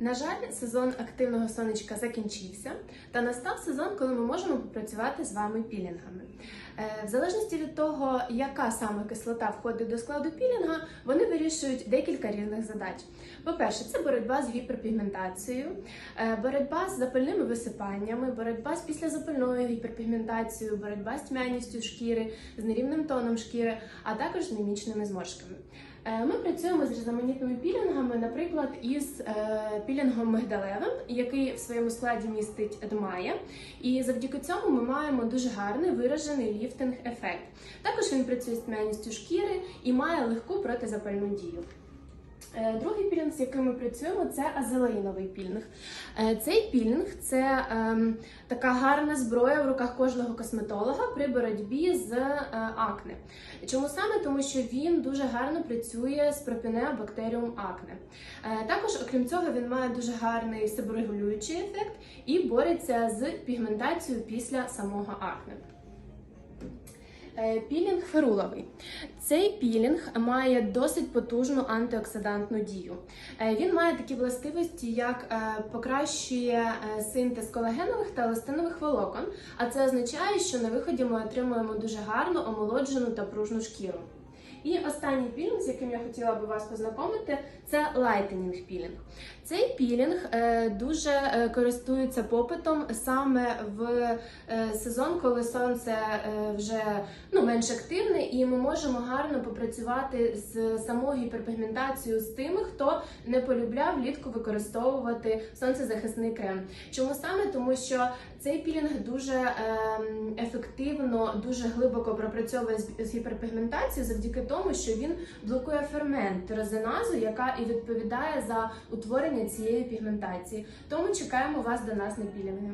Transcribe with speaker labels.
Speaker 1: На жаль, сезон активного сонечка закінчився, та настав сезон, коли ми можемо попрацювати з вами пілінгами. Е, В залежності від того, яка саме кислота входить до складу пілінга, вони вирішують декілька різних задач. По-перше, це боротьба з гіперпігментацією, е, боротьба з запальними висипаннями, боротьба з післязапальною гіперпігментацією, боротьба з тьмяністю шкіри, з нерівним тоном шкіри, а також з мімічними зморшками. Е, Ми працюємо з різноманітними пілінгами, наприклад, із е, пілінгом мигдалевим, який в своєму складі містить дмая. І завдяки цьому ми маємо дуже гарний виражений ліфтинг-ефект. Також він працює з тьмяністю шкіри і має легку протизапальну дію. Е, Другий пілінг, з яким ми працюємо, це азелаїновий пілінг. Е, Цей пілінг це ем, така гарна зброя в руках кожного косметолога при боротьбі з е, акне. Чому саме? Тому що він дуже гарно працює з пропінеобактеріум акне. Е, Також, окрім цього, він має дуже гарний себорегулюючий ефект і бореться з пігментацією після самого акне. Е, Пілінг феруловий. Цей пілінг має досить потужну антиоксидантну дію. Е, Він має такі властивості, як е, покращує синтез колагенових та еластинових волокон, а це означає, що на виході ми отримуємо дуже гарну омолоджену та пружну шкіру. І останній пілінг, з яким я хотіла би вас познайомити, це лайтенінг пілінг. Цей пілінг е, дуже е, користується попитом саме в е, сезон, коли сонце вже ну, менш активне, і ми можемо гарно попрацювати з самою гіперпігментацією з тими, хто не полюбляв влітку використовувати сонцезахисний крем. Чому саме? Тому що цей пілінг дуже ем, ефективно, дуже глибоко пропрацьовує з гіперпігментацією завдяки тому, що він блокує фермент розиназу, яка і відповідає за утворення цієї пігментації. Тому чекаємо вас до нас на пілінги.